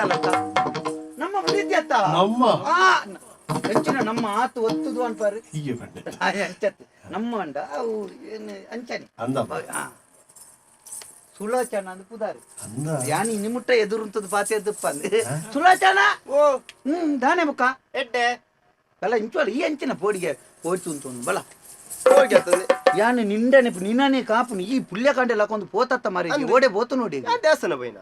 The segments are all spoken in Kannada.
ಅತ್ತಲ್ಲ ಅತ್ತ. ನಮ್ಮ ಪ್ರೀತಿ ಅತ್ತ ನಮ್ಮ? ಆ, ಹೆಚ್ಚಿನ ನಮ್ಮ ಆತು ಒತ್ತುದು ಅನ್ಪಾರಿ ಹೀಗೆ ಬಂದೆ ಅಂಚತ್ ನಮ್ಮ ಅಂಡ ಅವು ಏನು ಅಂಚನೆ. ಅಂದಮ್ಮ ಆ. ಸುಲೋಚನ ಅಂದ್ ಪುದಾರಿ. ಅಂದ. ಯಾನಿ ನಿಮ್ಮುಟ್ಟ ಎದುರುಂತದ್ದು ಪಾತಿ ಎದ್ದಪ್ಪ ಅಂದೆ. ಸುಲೋಚನ? ಓ ಹ್ಮ್ ದಾನೆ ಮುಖ. ಎಡ್ಡೆ. ಬಲ ಇಂಚೋಳ ಈ ಅಂಚಿನ ಪೋಡಿಗೆ ಅಂತ ಯಾನು ನಿಂಡನೆ ನಿನ್ನನೆ ಕಾಪುನಿ ಈ ಪುಲ್ಯ ಕಾಂಡೆ ಲಕೊಂದು ಪೋತತ್ತ ಮಾರಿ ಓಡೆ ಪೋತು ನೋಡಿ ದೇವಸ್ಥಾನ ಬೈನ?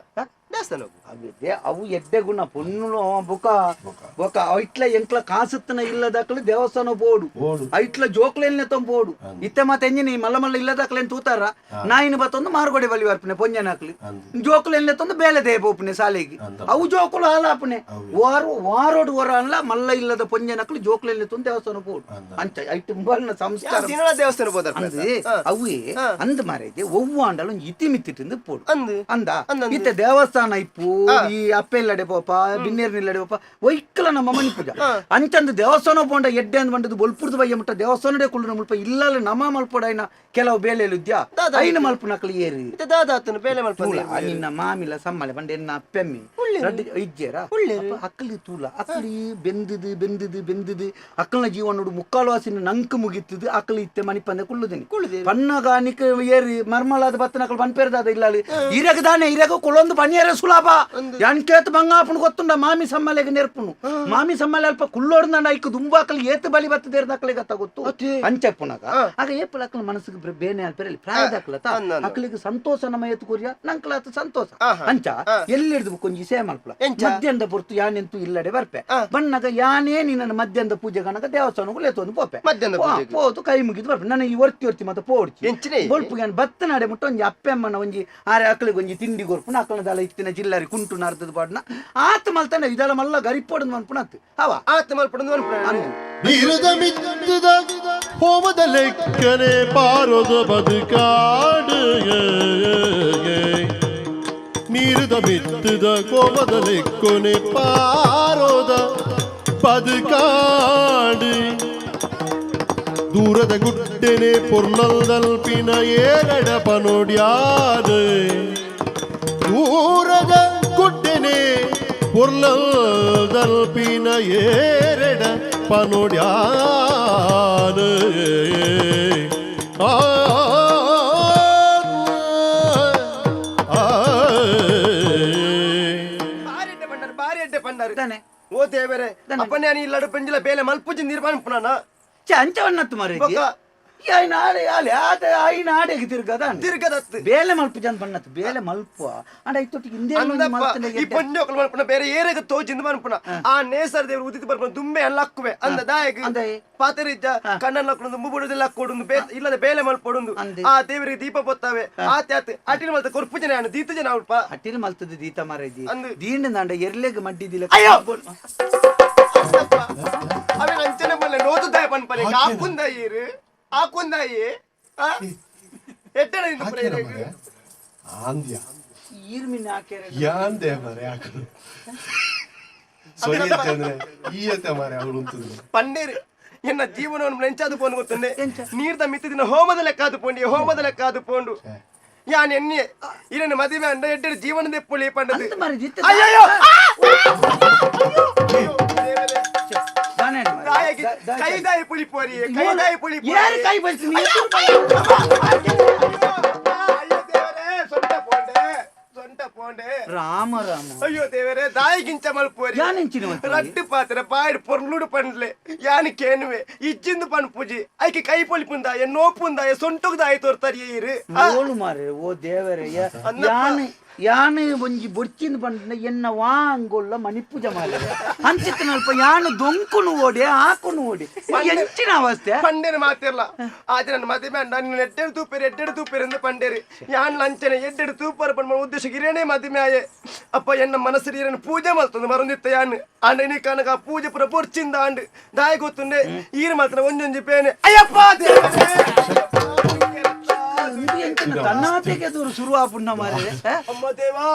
ದೇವಸ್ಥಾನ ಅವು ದೇ- ಅವು ಎಡ್ಡೆ ಗುಣ ಪೊನ್ನು ಬೊಕ. ಬೊಕ. ಐಟ್ಲ ಎಂಕ್ಲ ಕಾಸುತ್ತನ ಇಲ್ಲದಕ್ಲೆ ದೇವಸ್ಥಾನ ಪೋಡು. ಓಡು ಐಟ್ಲ ಜೋಕ್ಲೆಲ್ನೆ ತೊಂಬೋಡು ಇತ್ತೆ ಮತ್ತೆ ಎಂಜಿನಿ ಮಲ್ಲ ಮಲ್ಲ ಇಲ್ಲದಕ್ಲೆ ತೂತಾರ? ನಾಯಿನ ಬತ್ತೊಂದು ಮಾರ್ಗೊಡೆ ಬಲಿ ಬರ್ಪನೆ ಪೊಂಜನಾಕ್ಲಿ ಅಂದು. ಜೋಕ್ಲೆಲ್ನೆ ತೊಂದು ಬೇಲೆ ದೇ ಐಟ್ ಸಾಲೆಗೆ. ಅಂದ. ದೇವಸ್ಥಾನ ಜೋಕುಲು அந்த ಒವ್ವ ಅಂಡಲು ಒಂಜಿ ಇತಿ ಮಿತ್ತಿಟ್ಟಿಂದು ಪೋಡು. ಅಂದು. ಅಂದ. ಅಂದಂದು. ಇತ್ತೆ ದೇವಸ್ಥಾನ ಇಪ್ಪು ಈ ಅಪ್ಪೆಲ್ಲಡೆ ಪೋಪ ಬಿನ್ನೇರ್ ನಿಲ್ಲಡೆ ಪೋಪ ಒಯ್ಕಲ ನಮ್ಮ ಮನಿ ಪೂಜ. ಅಂಚಂದು ದೇವಸ್ಥಾನ ಪೋಂಡ ಎಡ್ಡೆ ಅಂದ್ ಬಂಡದು ಬೊಲ್ಪುರ್ದು ಬಯ್ಯ ಮುಟ್ಟ ದೇವಸ್ಥಾನಡೆ ಕುಳ್ಳು ಮುಲ್ಪ ಇಲ್ಲಲ್ಲ ನಮ್ಮ ಮಲ್ಪೋಡ ಐನ ಕೆಲವು ಬೇಲೆಲು ಇದ್ಯಾ ಐನ ಮಲ್ಪು ನಕಲಿ ಏರಿ. ದಾದಾತನು ಬೇಲೆ ಮಲ್ಪ ನಿನ್ನ ಮಾಮಿಲ ಸಮ್ಮಲೆ ಬಂಡೆ ಎನ್ನ ಅಪ್ಪೆಮ್ಮಿ. ಇಜ್ಜೇರ? ಅಕ್ಕಲಿ ತೂಲ ಅಕ್ಕಲಿ ಬೆಂದಿದು ಬೆಂದಿದು ಬೆಂದಿದು ಅಕ್ಕಲ ಜೀವನೋಡು ಮುಕ್ಕಾಲು ವಾಸಿನ ನಂಕು ಮುಗಿತದು ಅಕ್ಕಲಿ ಇತ್ತೆ ಮನಿ ಪಂದೆ ಕುಳ್ಳುದಿನಿ ಪನ್ನಗ ನಿಕ್ ಏರಿ ಮರ್ಮಲಾದ ಬತ್ತನಕಲ್ ಬನ್ಪೇರ್ದಾದ ಇಲ್ಲ ಇರಗ ದಾನೆ ಇರಗ ಕುಳೊಂದು ಪನಿಯರ ಸುಲಭ ಯಾನ್ಕೇತ್ ಬಂಗಾಪುಣ ಗೊತ್ತುಂಡ ಮಾಮಿ ಸಮ್ಮಲೆಗೆ ನೆರ್ಪುನು ಮಾಮಿ ಸಮ್ಮಲೆ ಅಲ್ಪ ಕುಳ್ಳೋಡ್ನ ಐಕು ದುಂಬಾಕಲ್ ಏತ್ ಬಲಿ ಬತ್ತದೇರ್ದಾಕಲೆ ಗತ್ತ ಗೊತ್ತು ಅಂಚಪ್ಪುನಗ ಆಗ ಏಪಲ್ ಅಕ್ಕಲ ಮನಸ್ಸಿಗೆ ಬ್ರೆ- ಬೇನೆ ಅಲ್ಪೆರಲಿ ಪ್ರಾಯದಾಕ್ಲತ ಅಕ್ಕಲಿಗೆ ಸಂತೋಷ ನಮ್ಮ ಎತ್ತು ಕೊರಿಯ ನಂಕಲಾತ ಸಂತೋಷ ಅಂಚ ಎಲ್ಲಿ ಹಿಡಿದು ಕೊಂಜಿ ಸೇ ಮಲ್ಪಲ ಮಧ್ಯಾಹ್ನದ ಪೊರ್ತು ಯಾನೆಂತೂ ಇಲ್ಲಡೆ ಬರ್ಪೆ ಬಣ್ಣಗ ಯಾನೇ ನಿನ್ನ ಮಧ್ಯಾಹ್ನದ ಪೂಜೆ ಕನಕ ದೇವಸ್ಥಾನಕ್ಕೂ ಲೇತೊಂದು ಪೋಪೆ ಮಧ್ಯಾಹ್ನದ ಪೋ- ಪೂಜೆಗೆ. ಪೋದು ಕೈ ಮುಗಿದು ಬರ್ಪೆ ನನಗೆ ಈ ಒರ್ತಿ ಒರ್ತಿ ಮತ್ತೆ ಪೋಡ್ಚಿ ಎಂಚಿನೆ ಬೊಲ್ಪು ಏನು ಬತ್ತ ನಾಡೆ ಮುಟ್ಟ ಒಂಜಿ ಅಪ್ಪೆಮ್ಮನ ಒಂಜಿ ಆರೆ ಅಕ್ಕಳಿಗೆ ಒಂಜಿ ತಿಂಡಿ ಗೊರ್ಪುನ ಅಕ್ಕಳದಲ್ಲ ಇತ್ತಿನ ಜಿಲ್ಲರಿ ಕುಂಟು ನಾರ್ದದ ಬಾಡ್ನ ಆತ ಮಲ್ತಾನೆ ಇದೆಲ್ಲ ಮಲ್ಲ ಗರಿಪೋಡದ್ ಮನ್ಪುನ ಅತ್ತು ಅವ ಆತ ಮಲ್ಪಡದು ಅನ್ಪಡ ಅಂದು ನೀರದ ಮಿತ್ತದ ಹೋಮದ ಲೆಕ್ಕನೆ ಪಾರೋದ ಬದುಕಾಡು ನೀರದ ಮಿತ್ತದ ಕೋಮದ ಲೆಕ್ಕನೆ ಪಾರೋದ ಬದುಕಾಡು ದೂರದ ಗುಡ್ಡೆನೆ ಪೊರ್ನಲ್ದಲ್ಪಿನ ಏರಡಪ ನೋಡ್ಯಾದ ದೂರದ ಗುಡ್ಡೆನೆ ಪೊರ್ಲಲ್ದಲ್ಪಿನ ಏರಡ ಪನೋಡ್ಯಾದ ಆ ಆ ಬಾರಿ ಎಡ್ಡೆ ಪಂಡಾರು ಬಾರಿ ಎಡ್ಡೆ ಪಂಡಾರು ತಾನೆ ಓ ದೇವರೇ ಅಪ್ಪನೇ ನೀ ಇಲ್ಲಡು ಪಂಜಿಲ ಬೇಲೆ ಮಲ್ಪುಜಿ ನಿರ್ಮಾಣ ಪುನನ ಚ ಅಂಚವನ್ನತ್ತು ಮಾರ ನಾಡೆ ಆಲೆ ಆತ ಐನ ಆಡೆಗೆ ತಿರ್ಗದ ತಿರ್ಗದತ್ತು. ಬೇಲೆ ಮಲ್ಪು ಜನ ಬಣ್ಣತ್ತು ಬೇಲೆ ಮಲ್ಪ ಅಂಡ ಇತ್ತೊಟ್ಟಿಗೆ ಹಿಂದೆ ಈ ಪಂಜೋಕಲ್ ಮಲ್ಪುನ ಬೇರೆ ಏರೇಗ ತೋಜಿಂದ ಮಲ್ಪುನ. ಆ ನೇಸರ ದೇವರು ಉದಿತು ಬರ್ಪುನ ದುಂಬೆ ಎಲ್ಲ ಹಕ್ಕುವೆ ಅಂದ ದಾಯಕ. ಪಾತರಿಜ್ಜ ಕಣ್ಣನ್ನ ಹಾಕೊಂಡು ಮುಬ್ಬುಡುದಿಲ್ಲ ಹಾಕೊಡುದು ಇಲ್ಲದ ಬೇಲೆ ಮಲ್ಪೊಡುದು. ಆ ದೇವರಿಗೆ ದೀಪ ಬೊತ್ತಾವೆ. ಆತ ಆತ ಅಟಿನ ಮಲ್ತ ಕೊರ್ಪು ಜನ ದೀತ ಜನ ಉಳ್ಪ ಅಟ್ಟಿಲ್ ಮಲ್ತದ ದೀತ ಮಾರೈದಿ ಅಂದು. ದೀಂಡ ನಾಂಡ ಎರ್ಲೆಗ್ ಮಡ್ಡಿದಿಲ್ಲ ಅಯ್ಯೋ! ಅವನ್ ಅಂಚನೆ ಬಲ್ಲೆ ನೋತು ದಾಯ ಪನ್ಪನೆ ಆಕುಂದಾಯಿರು ಆಕುಂದಾಯಿ ಎಟ್ಟಣ ಇಂದು ಪ್ರೇರಣೆ ಆಂದ್ಯ. ಈರ್ಮಿನ ಹಾಕ್ಯಾರ. ಯಾಂದೆ ಮರೆ ಹಾಕಲು. ಸೊಯ್ಯತ್ತೆ ಅಂದ್ರೆ ಈಯತ್ತೆ ಮರೆ ಅವಳು ಉಂತುದು ಪಂಡೇರು ಎನ್ನ ಜೀವನವನ್ನು ನೆಂಚಾದು ಪೋಂಡು ಗೊತ್ತಂದೆ ನೀರ್ದ ಮಿತ್ತದಿನ ಹೋಮದ ಲೆಕ್ಕ ಅದು ಪೋಂಡಿ ಹೋಮದ ಲೆಕ್ಕ ಅದು ಪೋಂಡು. ಯಾನ್ ಎನ್ನೆ ಇರನ್ನು ಮದುವೆ ಅಂಡ ಎಡ್ಡೆ ಜೀವನದ ದೆಪ್ಪುಳಿ ಪಂಡದು ಅಯ್ಯೋ, ಮಾರಿ. ದಾಯಗೆ ದಾ- ದಾ- ಕೈದಾಯಿ ಪುಳಿ ಪೋರಿ ಕೈದಾಯಿ ಪುಳಿ ಪೋರಿ. ಯಾರು ಕೈ ಬಳ್ಸಿ ಅಯ್ಯೋ, ಅಯ್ಯೋ ದೇವರೇ ಸೊಂಟ ಪೋಂಡೆ ಸೊಂಟ ಪೋಂಡೆ ರಾಮ ರಾಮ ಅಯ್ಯೋ ದೇವರೇ ದಾಯಿಗಿಂಚ ಮಲ್ಪೋರಿ ಯಾನೆಂಚಿನ ಮತ್ತೆ ರಟ್ಟು ಪಾತ್ರ ಪಾಯ್ಡ್ ಪೊರ್ಲುಡು ಪಂಡ್ಲೆ ಯಾನಿ ಕೇನುವೆ ಇಜ್ಜಿಂದು ಪಣ್ ಪೂಜಿ ಐಕೆ ಕೈ ಪೊಲಿಪುಂದಾಯ ನೋಪುಂದಾಯ ಸೊಂಟುಗ್ದಾಯ ತೋರ್ತಾರಿ ಇರು ಓಳು ಮಾರೆ ಓ ದೇವರೇ ಯ- ಯಾನೆ ಯಾನೆ ಒಂಜಿ ಬೊಚ್ಚಿನ ಬಂಡ ಎನ್ನ ವಾಂಗೊಲ್ಲ ಮಣಿ ಪೂಜೆ ಮಾಡಿ ಅಂಚಿತ್ತ ಅಲ್ಪ ಯಾನು ದೊಂಕುನು ಓಡಿ ಹಾಕುನು ಓಡಿ ಎಂಚಿನ ಅವಸ್ಥೆ ಪಂಡೇರು ಮಾತಿರ್ಲ ಆದ್ರೆ ನನ್ನ ಮದುವೆ ಅಂಡ ನಿನ್ನ ಎಡ್ಡೆಡು ತೂಪೇರು ಎಡ್ಡೆಡು ತೂಪೇರು ಎಂದು ಪಂಡೇರಿ ಯಾನ್ ಲಂಚನೆ ಎಡ್ಡೆಡು ತೂಪರ್ ಪಂಡ ಉದ್ದೇಶ ಗಿರೇನೆ ಮದುವೆ ಆಯೆ ಅಪ್ಪ ಎನ್ನ ಮನಸ್ಸರಿ ಇರನ್ನು ಪೂಜೆ ಮಾಡ್ತಂದು ಮರಂದಿತ್ತ ಯಾನ್ ಅಂಡ ನೀ ಕನಕ ಆ ಪೂಜೆ ಪುರ ಪೊರ್ಚಿಂದ ಅಂಡ್ ದಾಯ ಗೊತ್ತುಂಡೆ ಈರು ಮಾತ್ರ ಒಂಜೊಂಜಿ ಪೇನೆ ಅಯ್ಯಪ್ಪ ದೇವರೇ! ಇದು ಎಂಚಿನ ತನ್ನಾತೆಗೆ ದೂರ ಶುರು ಆಪುಣ್ಣ ಮಾರೆ ಅಮ್ಮ ದೇವಾ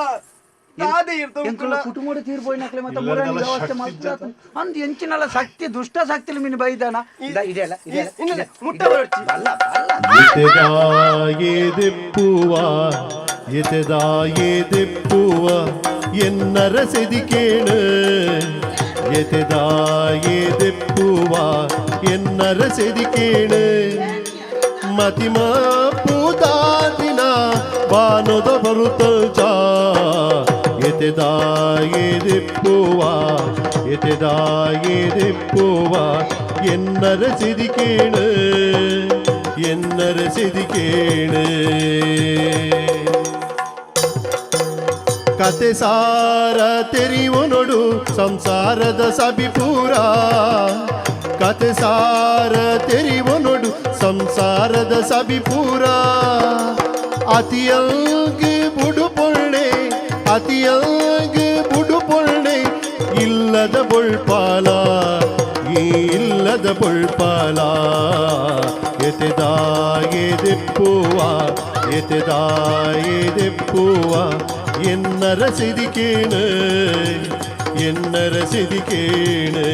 ದಾದೆ ಇರ್ತಾವ ಎಂಕುಲ ಕುಟುಂಬದ ತೀರ್ಪೋಯ್ನಕ್ಲೆ ಮತ್ತೆ ಮೂರನೇ ವ್ಯವಸ್ಥೆ ಮಾಡ್ತಾರೆ ಅಂದ್ ಎಂಚಿನಲ್ಲ ಶಕ್ತಿ ದುಷ್ಟ ಶಕ್ತಿ ಮೀನು ಬೈದಾನ ಇದ- ಇದೆಲ್ಲ ಇದೆಲ್ಲ ಇನ್ನೊಂದು ಇದೆ. ಮುಟ್ಟ ಬರ್ಚಿ ಅಲ್ಲ ಅಲ್ಲ ಎತೆದಾಯೆ ದೆಪ್ಪುವ ಎತೆದಾಯೆ ದೆಪ್ಪುವ ಎನ್ನರ ಬಾನದ ಬರುತ್ತಲ್ಚ ಎತೆದಾಯೇ ದಿಪ್ಪುವ ಎತೆದಾಯೇ ದಿಪ್ಪುವ, ಎನ್ನರ ಸೆದಿಕೇಣು ಎನ್ನರ ಸೆದಿಕೇಣು ಕತೆ ಸಾರ ತೆರಿವನೊಡು ಸಂಸಾರದ ಸಬಿಪೂರ ಕತೆ ಸಾರ ತೆರಿವನೊಡು ಸಂಸಾರದ ಸಬಿಪೂರ ಅತಿಯಲ್ಗೆ ಬುಡು ಪೊಳ್ಳೆ ಅತಿಯಲ್ಗೆ ಬುಡು ಪೊಳ್ಳೆ ಇಲ್ಲದ ಬೊಳ್ಪಾಲ ಈ ಇಲ್ಲದ ಬೊಳ್ಪಾಲ ಎತೆದಾಗೆ ದೆಪ್ಪುವ ಎತೆದಾಗೆ ದೆಪ್ಪುವ ಎನ್ನರ ಸಿದಿಕೇಣು ಎನ್ನರ ಸಿದಿಕೇಣು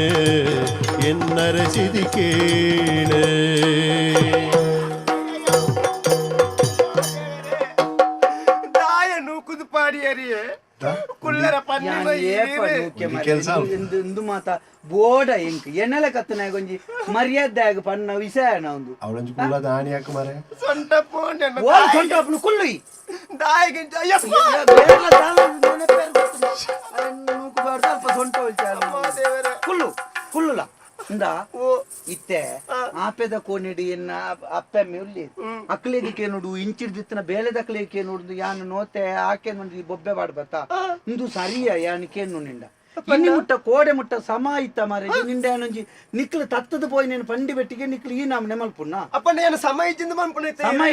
ಇಂದು ಮಾತ. ಬೋಡ ಎಂಕ್. ಎಣ್ಣೆಲ ಕತ್ತನಾಗ ಒಂಜಿ ಮರ್ಯಾದಾಗ ಪನ್ನ ವಿಷಯ ಒಂದು. ಅವಳಂಜು ಕುಲ್ಲ ದಾಣಿ ಹಾಕ ಮರೆ ಸೊಂಟ ಪೋಂಡೆನ್ನ ಓಲ್ ಸೊಂಟ ಅಪ್ಪನು ಕುಲ್ಲುಯಿ ದಾಯಿಗೆ ಅಯ್ಯಪ್ಪ ದೇವರೇ. ಕುಲ್ಲು ಕುಲ್ಲುಲ ಇಂದ ಓ. ಇತ್ತೆ. ಆಪೆದ ಕೋನಿಡಿ ಎನ್ನ ಅಪ್ಪೆಮ್ಮೆ ಉಲ್ಲಿ. ಅಕ್ಲೇದಿಕ್ಕೆ ನೋಡು ಇಂಚಿಡ್ದಿತ್ತನ ಬೇಲೆದಕ್ಲೇಕೆ ನೋಡುದು ಯಾನು ನೋತೆ ಆಕೆ ನೋಡಿ ಬೊಬ್ಬೆ ಬಾಡ್ಬತ್ತ ಇಂದು ಸರಿಯ ಯಾನಿಕೆ ನಿಂಡ ಇನ್ನಿ ಮುಟ್ಟ ಕೋಡೆ ಮುಟ್ಟ സമായിത്ത മാറി നിന്റെ ನಿಂಡ ಏನೊಂಜಿ ನಿಕ್ಲು ತತ್ತದ ಪೋಯಿ ನೀನು ಪಂಡಿ ಬೆಟ್ಟಿಗೆ ನಿಕ್ಲು ಈ ನಾಮನೆ പുണ്ണ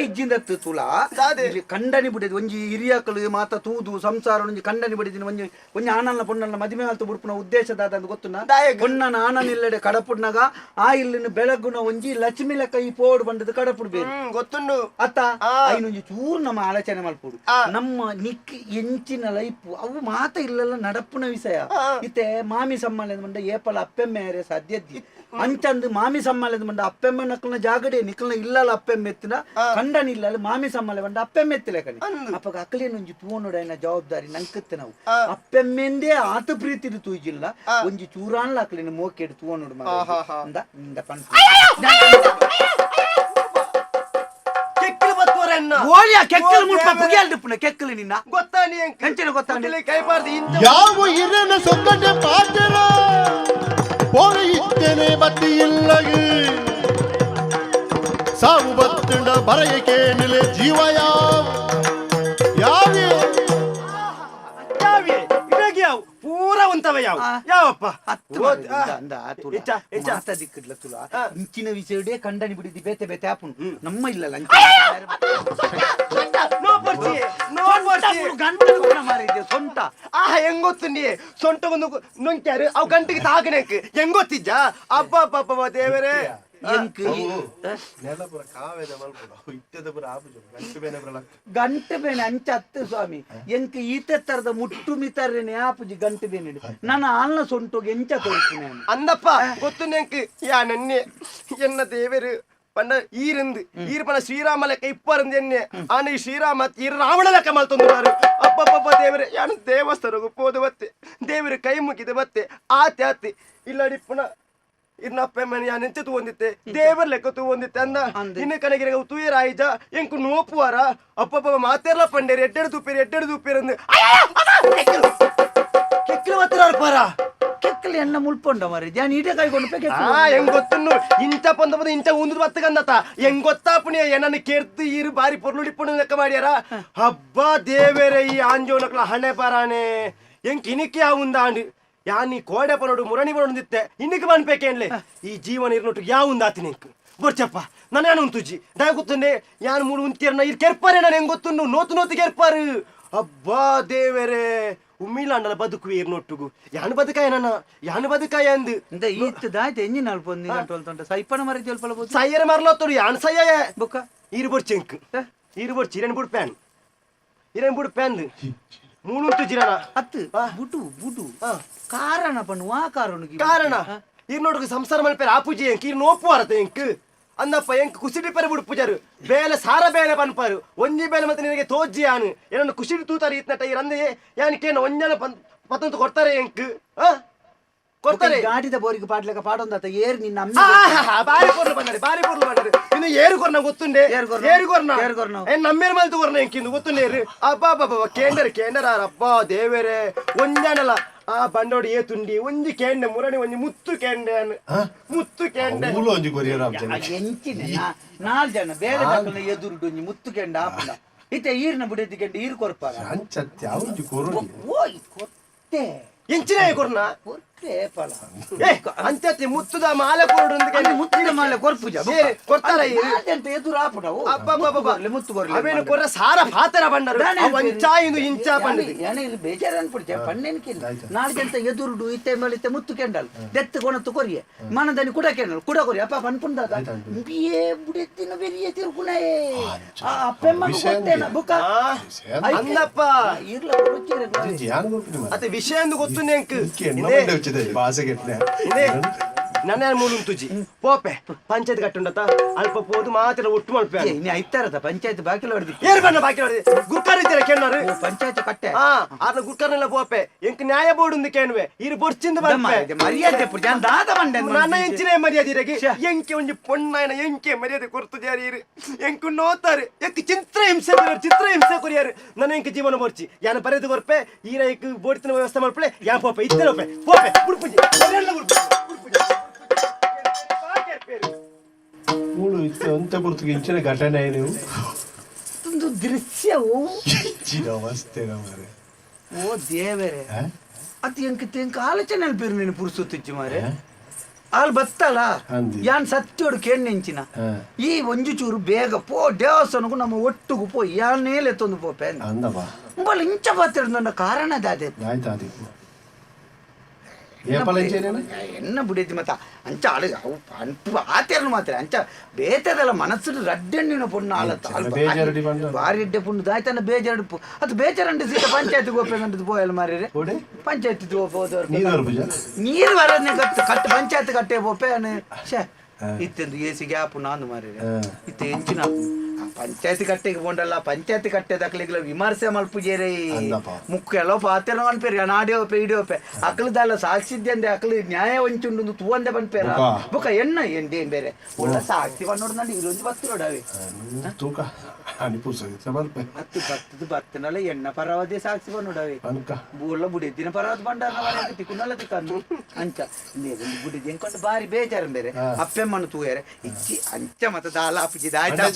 ಇಜ್ಜಿಂದತ್ತು ತುಲ. ದಾದೆ. ಇಲ್ಲಿ ಕಂಡನಿ ಬಿಡಿದ್. ಒಂಜಿ ಹಿರಿಯಕಲು ಮಾತ ತೂದು ಸಂಸಾರ ಒಂಜಿ ಕಂಡನಿ ಬಿಡಿದಿನ ಒಂಜಿ ಒಂಜಿ ಆನಲ್ನ ಪೊಣ್ಣಲ್ನ ಮದಿಮೆ ಆಲ್ತು ಬುಡ್ಪುನ ಉದ್ದೇಶದ ಅಂತ ಗೊತ್ತುನ. ಪೊಣ್ಣನ ಆನನ ಇಲ್ಲಡೆ ಕಡಪುಡ್ನಾಗ ಆ ಇಲ್ಲಿನ ಬೆಳಗುನ ಒಂಜಿ ಲಕ್ಷ್ಮಿ ಲೆಕ್ಕ ಈ ಪೋಡ್ ಬಂದದ ಕಡಪುಡ್ ಬೇರೆ. ಗೊತ್ತುಂಡು. ಅತ್ತ. ಐನೊಂಜಿ ಚೂರು ನಮ್ಮ ಆಲೋಚನೆ ಮಲ್ಪುಡು. ನಮ್ಮ ನಿಕ್ ಎಂಚಿನ ಲೈಫ್ ಅವು ಮಾತ ಇಲ್ಲೆಲ್ಲ ನಡಪುನ ವಿಷಯ. ಇತ್ತೆ ಮಾಮಿ ಸಮ್ಮಾಲದ ಮಂಡ ಏಪಲ ಅಪ್ಪೆಮ್ಮೆ ಸದ್ಯದಿ ಸಾಧ್ಯದ್ದಿ ಅಂಚಂದು ಮಾಮಿ ಸಮ್ಮಾಲದ ಮಂಡ ಅಪ್ಪೆಮ್ಮೆ ನಕ್ಕಲ್ನ ಜಾಗಡೆ ನಿಕ್ಕಲ್ನ ಇಲ್ಲ ಅಪ್ಪೆಮ್ಮೆ ಎತ್ತಿನ. ಕಂಡನ ಇಲ್ಲ ಮಾಮಿ ಸಮ್ಮಲೆ ಮಂಡ ಅಪ್ಪೆಮ್ಮೆ ಎತ್ತಿಲ್ಲ ಕಣಿ. ಅಪ್ಪಗ ಅಕ್ಕಲೇನು ಒಂಜಿ ತೂನೋಡ ಏನ ಜವಾಬ್ದಾರಿ ನಂಕತ್ತೆ ನಾವು. ಅಪ್ಪೆಮ್ಮೆಂದೇ ಆತ ಪ್ರೀತಿದು ತೂಜಿಲ್ಲ. ಒಂಜಿ ಚೂರಾನ್ಲ ಅಕ್ಕಲಿನ ಮೋಕೆಡು ತೂನೋಡು ಆಹಾಹಾ. ಇಂದ ಇಂದ ಪಂಚ ಬತ್ತುವರನ್ನ ಓಲಿಯ ಕೆಕ್ಕಲು ಮುಟ್ಟ ಪುಗಿಯಲ್ ಡಿಪ್ಪುನ ಕೆಕ್ಕಲು ನಿನ್ನ? ಗೊತ್ತಾ ನೀ ಅಂಕ ಹೆಂಚಿನ ಗೊತ್ತಾ ಕೈ ಪಾರ್ದು ಇಂತ ಯಾವ ಇರನ ಸೊಕ್ಕಟೆ ಪಾತ್ರ ಪೋರ ಇತ್ತೇನೆ ಬತ್ತಿ ಇಲ್ಲಗಿ. ಸಾವು ಬತ್ತುಂಡ ಬರೆಯಕೆ ನಿಲೆ ಜೀವ ಯಾವೇ? ಉಂತವ ಯಾವ. ಯಾವಪ್ಪ? ದಿಕ್ಕಡ್ಲ ತುಲ. ಇಂಚಿನ ವಿಷಯಡೆ ಕಂಡನಿ ಬಿಡಿದಿ ಬೇತೆ ಬೇತೆ ಆಪು ನಮ್ಮ ಇಲ್ಲ ಲಂಚ. ಸೊಂಟ ಆ ಹೆಂಗೊತ್ತು ನೀ ಸೊಂಟಗೊಂದು ನೊಂಕ್ಯಾರು ಅವ್ ಗಂಟಿಗೆ ತಾಗನೆಕ್ ಹೆಂಗೊತ್ತಿಜ್ಜ ಅಪ್ಪ ಅಪ್ಪ ಅಪ್ಪ ದೇವರೇ ಗಂಟು ಬೇನೆ ಬರಲ ಗಂಟೆ ಬೇನೆ ಅಂಚ ಅತ್ತೆ ಸ್ವಾಮಿ. ಎಂಕ್ ಈತೆ ತರದ ಮುಟ್ಟು ಮಿತರ್ರೆನೆ ಆಪುಜಿ ಗಂಟೆ ಬೇನೆ ನನ್ನ ಆಲ್ನ ಸೊಂಟೋಗಿ ಎಂಚ ತೋರಿಸ್ತೀನಿ ಅಂದಪ್ಪ ಗೊತ್ತು ನೆಂಕ್ ಯಾ ನನ್ನೆ ಎನ್ನ ದೇವರು ಪಂಡ ಈರಿಂದ ಈರ್ ಪನ ಶ್ರೀರಾಮ ಲೆಕ್ಕ ಇಪ್ಪರಂದು ಎನ್ನೆ ಆನೆ ಶ್ರೀರಾಮ ಈ ರಾವಣ ಲೆಕ್ಕ ಮಲ್ತೊಂದು ಅಪ್ಪಪ್ಪ ದೇವರೇ ಯಾನು ದೇವಸ್ಥಾನಗೂ ಪೋದು ಬತ್ತೆ ದೇವರು ಕೈ ಮುಗಿದು ಬತ್ತೆ ಆತೆ ಆತೆ ಇಲ್ಲಡಿ ಪುನಃ ಇರ್ನಪ್ಪ ಮನೆ ಯಾನ್ ಎಂಚ ತೂವಂದಿತ್ತೆ ದೇವರ ಲೆಕ್ಕ ತೂವಂದಿತ್ತೆ ಅಂದ ಅಂದೆ. ಇನ್ನು ಕಣಗಿರ ತೂಯರ ಆಯ್ಜ ಎಂಕು ನೋಪುವಾರ ಅಪ್ಪಪ್ಪ ಮಾತೆರ್ಲ ಪಂಡೇರಿ ಎಡ್ಡೆಡು ತೂಪೇರಿ ಎಡ್ಡೆಡು ತೂಪೇರಿ ಅಂದು ಕೆಕ್ಕಲು ಹತ್ತಿರ ಪರ ಕೆಕ್ಕಲಿ ಎನ್ನ ಮುಳ್ಪೊಂಡ ಮಾರಿ ಜಾನ್ ಈಟೆ ಕೈಗೊಂಡು ಪೆ ಆ ಹೆಂಗ್ ಗೊತ್ತನ್ನು ಇಂಚ ಪಂದ ಪಂದ ಇಂಚ ಉಂದು ಬತ್ತಗಂದತ ಹೆಂಗ್ ಗೊತ್ತಾಪುಣಿ ಏನನ್ನ ಕೆರ್ತು ಈರು ಬಾರಿ ಪೊರ್ಲು ಇಪ್ಪುಣ ಲೆಕ್ಕ ಮಾಡ್ಯಾರ ಹಬ್ಬ ದೇವೇರೆ ಈ ಆಂಜೋನಕ್ಲ ಹಣೆ ಪರಾಣೆ ಹೆಂಗ್ ಕಿನಿಕಿ ಆವುಂದಾಂಡು ಯಾನಿ ಕೋಡೆ ಪನೋಡು ಮುರಣಿ ಪನೋಡಿತ್ತೆ ಇನ್ನಿಗೆ ಬನ್ಬೇಕೇನ್ಲೆ ಈ ಜೀವನ ಇರ್ನೊಟ್ಟು ಯಾವುಂದಾತಿ ನಿಂಕ್ ಬರ್ಚಪ್ಪ ನಾನು ಯಾನು ಉಂತುಜಿ ದಯ ಗೊತ್ತುಂಡೆ ಯಾನು ಮೂಡು ಉಂತಿಯರ್ನ ಇರ್ ಕೆರ್ಪಾರೆ ನಾನು ಹೆಂಗ್ ಗೊತ್ತುನು ನೋತು ನೋತು ಕೆರ್ಪಾರು. ಅಬ್ಬಾ ದೇವರೇ ಉಮ್ಮಿಲ್ಲ ಅಣ್ಣನ ಬದುಕು ಇರ್ನೊಟ್ಟುಗು. ಯಾನು ಬದುಕಾಯ ನನ್ನ ಯಾನು ಬದುಕಾಯ ಅಂದು? ಇಂದ ಈತ್ ದಾಯ್ತು ಎಂಜಿ ಒಂದು ಗಂಟೆ ಸೈಪನ ಮರಿ ಜಲ್ಪಲಬಹುದು ಸಯ್ಯರ ಮರಲತ್ತೋಡು ಯಾನ್ ಸಯ್ಯ? ಬೊಕ್ಕ. ಈರು ಬೊಡ್ಚೆಂಕ್ ಈರು ಬೊಡ್ಚಿ ಇರೇನ್ ಬುಡ್ ಪ್ಯಾನ್. ಇರೇನ್ ಬುಡ್ ಪ್ಯಾನ್ ಬುಡು ಬುಡು. ಆ. ಕಾರಣ ಪಣ್ಣು ವಾ ಕಾರಣಕ್ಕೆ ಕಾರಣ? ಇರ್ ನೋಡುಗ ಸಂಸಾರ ಮಲ್ಪೇರ ಆ ಎಂಕ್ ಈರ್ ನೋಪು ಅರತ ಎಂಕ್. ಅಂದಪ್ಪ ಎಂಕ್ ಕುಸಿಡಿ ಮೇಲೆ ಬುಡು ಪೂಜಾರು. ಬೇಲೆ ಸಾರ ಬೇಲೆ ಪನ್ಪಾರು ಒಂಜಿ ಬೇಲೆ ಮತ್ತೆ ನಿನಗೆ ತೋಜಿ ಯಾನು. ಏನನ್ನು ಕುಸಿಡಿ ತೂತಾರೆ ಇತ್ನಟ ಈ ರಂದೆ ಯಾನಿಕೇನು ಒಂಜನ ಪನ್ ಪತ್ತಂತ ಕೊಡ್ತಾರೆ ಎಂಕ್. ಆ? ಕೊಡ್ತಾರೆ. ಗಾಡಿದ ಬೋರಿಗೆ ಪಾಡ್ಲಕ ಪಾಡೊಂದಾತ ಏರ್ ನಿನ್ನ ಬಾರಿ ಪೊರ್ಲು ಬಂದಾರೆ ಬಾರಿ ಪೊರ್ಲು ಬಂದಾರೆ ಇನ್ನು ಏರು ಕೊರ್ನ ಗೊತ್ತುಂಡೆ? ಏರು ಕೊರ್ನ? ಏರು ಕೊರ್ನ ಏನ್ ನಮ್ಮೇರ್ ಮಲ್ತು ಕೊರ್ನ ಎಂಕಿಂದು ಗೊತ್ತುಂಡೆ ಏರು ಅಬ್ಬಾ ಬಾಬಾ ಕೇಂದ್ರ ಕೇಂದ್ರ ಅಬ್ಬಾ ದೇವರೇ. ಒಂದಾನಲ್ಲ ಆ ಬಂಡೋಡಿ ಏತುಂಡಿ ಒಂಜಿ ಕೇಂಡೆ ಮುರಣಿ ಒಂಜಿ ಮುತ್ತು ಕೇಂಡೆ. ಮುತ್ತು ಕೇಂಡೆ. ಕೊರಿಯರ್ ಎಂಚಿನ ನಾಲ್ ಜನ ಬೇರೆ ಜನ ಎದುರುಡು ಒಂಜಿ ಮುತ್ತು ಕೆಂಡ ಆಪುಂಡ ಇತ್ತೆ ಈರ್ನ ಬುಡೆದಿ ಕೆಂಡ ಈರ್ ಕೊರ್ಪಾರ ಅಂಚತ್ಯ ಒಂಜಿ ಕೊರು ಓಯ್ ಕೊತ್ತೆ. ಎಂಚಿನ ಕೊರ್ನ? ಕೊರ್ತೆ ಫಲ ಏ ಅಂತ್ಯತಿ ಮುತ್ತುದ ಮಾಲೆ ಕೊರಡು ಅಲ್ಲಿ ಮುತ್ತಿನ ಮಾಲೆ ಕೊರ್ಪುಜ ಏ, ಕೊಡ್ತಾರ ಈ- ಅಂತ ಎದುರು ಆಪುಡ ಅಬ್ಬಬ್ಬಬ್ಬ. ಮುತ್ತು ಬರ್ಲಿ ಅವೇನು ಕೊರ್ರ ಸಾರ ಪಾತರ ಬಂಡರು ಇಂಚ ಇಂದು ಇಂಚ ಬಂಡದು ಇಲ್ಲಿ ಬೇಜಾರು ಅನ್ಪುಡ್ಚ ಪಣ್ಣೆನ್ಕಿಲ್ಲ ನಾಲ್ಕು ಗಂಟೆ ಎದುರುಡು ಇತ್ತೆ ಮೇಲೆ ಮುತ್ತು ಕೆಂಡಲ್. ದೆತ್ತು ಕೊಣತ್ತು ಕೊರಿಯೆ ಮನದನಿ ಕುಡ ಕೆಂಡಲ್ ಕುಡ ಕೊರಿ ಅಪ್ಪ ಪನ್ಪುಂದಾದ ಬಿಯೇ ಬುಡೆತ್ತಿನ ಬೆರಿಯ ತಿರುಕುನೇ ಆ ಅಪ್ಪೆಮ್ಮ ಗೊತ್ತೇನ ಬುಕ್ಕ? ಅಂದಪ್ಪ. ಇರ್ಲ ಅತ್ತೆ ವಿಷಯ ಎಂದು ಗೊತ್ತು ನೆಂಕ್ ಇಕ್ಕೆ ಎನ್ನ ನನ್ನ ಮೂಲು ತುಜಿ ಪೋಪೆ ಪಂಚಾಯತ್ ಕಟ್ಟುಂಡತ ಅಲ್ಪ ಪೋದು ಮಾತ್ರ ಒಟ್ಟು ಮಲ್ಪೆ ಇನ್ನು ಐತಾರದ? ಪಂಚಾಯತ್ ಬಾಕಿಲ ಹೊಡೆದಿ ಏರ್ ಬಣ್ಣ ಬಾಕಿ ನೋಡಿ ಗುರ್ಕಾರ್ ಇದ್ದೀರ ಕೇಳೋರು ಪಂಚಾಯತ್ ಕಟ್ಟೆ. ಹಾ ಆರ್ನ ಗುರ್ಕಾರ್ನೆಲ್ಲ ಪೋಪೆ. ಎಂಕ್ ನ್ಯಾಯ ಬೋರ್ಡ್ ಒಂದು ಕೇಳುವೆ. ಇರು ಬೊರ್ಚಿಂದ ಮರ್ಯಾದೆ ಪುಡಿ. ನಾನು ದಾದ ಮಂಡೆ ನನ್ನ ಎಂಚಿನ ಮರ್ಯಾದೆ ಇರಗಿ ಎಂಕೆ ಒಂಜಿ ಪೊಣ್ಣಾಯನ ಎಂಕೆ ಮರ್ಯಾದೆ ಕೊರ್ತು ಜಾರಿ ಇರು. ಎಂಕು ನೋತಾರೆ. ಎಂಕ್ ಚಿತ್ರ ಹಿಂಸೆ ಚಿತ್ರ ಹಿಂಸೆ ಕೊರಿಯಾರು. ನನ್ನ ಎಂಕ್ ಜೀವನ ಬೋರ್ಚಿ. ಯಾನ ಬರೆದು ಬರ್ಪೆ ಈರ ಎಂಕ್ ಬೋಡ್ತಿನ ವ್ಯವಸ್ಥೆ ಮಾಡ್ಪಳೆ ಯಾ ಪೋಪೆ ಇತ್ತೆ ಪೋಪೆ ಪೋಪೆ ಬುಡ್ಪುಜಿ ಎಲ್ಲ ಬುಡ್ಪುಜಿ ಬುಡ್ಪುಜಿ ಮೂಳು ಇತ್ತೆ ಒಂತೆ ಪುರ್ತಿಗೆ ಇಂಚಿನ ಘಟನೆ ನೀವು ಒಂದು ದೃಶ್ಯವು ಇಂಚಿನ ಅವಸ್ಥೆ ಮಾರೆ ಓ ದೇವರೇ ಹಾ? ಅದು ಎಂಕ ತೆಂಕ ಆಲೋಚನೆ ಅಲ್ಪಿರು ನೀನು ಪುರುಸೊತ್ತಿಚ್ಚು ಮಾರೆ ಅಲ್ಲಿ ಬತ್ತಲ್ಲ ಅಂದಿ. ಯಾನ್ ಸತ್ಯೋಡು ಕೇಣ್ಣೆಂಚಿನ ಹಾ. ಈ ಒಂಜು ಚೂರು ಬೇಗ ಪೋ ದೇವಸ್ಥಾನಕ್ಕೂ ನಮ್ಮ ಒಟ್ಟಿಗೂ ಪೋ ಯಾನೇಲೆ ಎತ್ತೊಂದು ಪೋಪೆ ಅಂದಪ್ಪ ಉಂಬಲ್ ಇಂಚ ಬತ್ತಿರ ನನ್ನ ಕಾರಣದ ಅದೇ ಆಯ್ತು ಆದಿತ್ತು ಏಪಲ ಇಂಚೇನೇನ ಎನ್ನ ಬಿಡೈತಿ ಮತ್ತ? ಅಂಚ ಅಳ ಅವು ಅನ್ಪು ಆತೇರ್ನು ಮಾತ್ರ. ಅಂಚ ಬೇತದಲ್ಲ ಮನಸ್ಸು ರಡ್ಡೆಣ್ಣಿನ ಪುಣ್ಣ ಆಲತ್ತ. ಬಾರಿ ಎಡ್ಡೆ ಪುಣ್ಣ ದಾಯ್ತನ ಬೇಜಾರು ಅದು ಬೇಜಾರಂಡು ಸೀಟ ಪಂಚಾಯತ್ ಗೋಪೆಗಂಟದು ಪೋಯಲ್ ಮಾರಿ ಪಂಚಾಯತ್ ಹೋದವ್ರು ಬರ್ಬುಜ ನೀರು ಬರೋದನ್ನೇ ಕಟ್ಟು ಕಟ್ಟು ಪಂಚಾಯತ್ ಕಟ್ಟೆ ಬೋಪೆ ಇತ್ತೆಂದು ಎಸಿ ಗ್ಯಾಪ್ ನಾನು ಮಾರಿ ಇತ್ತೆ ಇತ್ತ ಹೆಂಚಿನ ಪಂಚಾಯತಿ ಕಟ್ಟೆಗೆ ಬಂಡಲ್ಲ ಪಂಚಾಯತಿ ಕಟ್ಟೆ ದಕ್ಕಲಿಗ್ಲ ವಿಮರ್ಶೆ ಮಲ್ಪುಜೇರಿ. ಮುಖ್ಯ ಎಲ್ಲೋ ಪಾತ್ರ ಮಲ್ಪೇರಿ ನಾಡಿಯೋ ಪೀಡಿಯೋಪೆ ಅಕ್ಲದಲ್ಲ ಸಾಕ್ಷಿದ್ಯಂದೆ ಅಕ್ಲು ನ್ಯಾಯ ಒಂಚುಂಡು ತೂವಂದೆ ಬಂದ್ಪೇರ ಬುಕ. ಎಣ್ಣ ಎಂದೇನ್ ಬೇರೆ. ಒಳ್ಳೆ ಸಾಕ್ಷಿ ಬಂದೋಡು ನಾನು ಇಲ್ಲೊಂದು ಬತ್ತಿರೋಡವೆ ತೂಕ. ಹತ್ತು ಬತ್ತದ ಬತ್ತನಲ್ಲ ಎಣ್ಣ ಪರವಾದಿ ಸಾಕ್ಷಿ ಬಂದೋಡವೆ ಬೂಲ್ಲ ಬುಡಿದ್ದಿನ ಪರವಾದ ಬಂಡಾರ ತಿಕ್ಕುನಲ್ಲ ತಿಕ್ಕನ್ನು ಅಂಚ. ಬುಡಿದ್ದಿ ಎಂಕೊಂಡು ಬಾರಿ ಬೇಜಾರು ಬೇರೆ. ಅಪ್ಪೆಮ್ಮನ್ನು ತೂಯರೆ ಇಚ್ಚಿ ಅಂಚ ಮತ ದಾಲ ಅಪ್ಪಿಜಿ ದಾಯ್ತಾ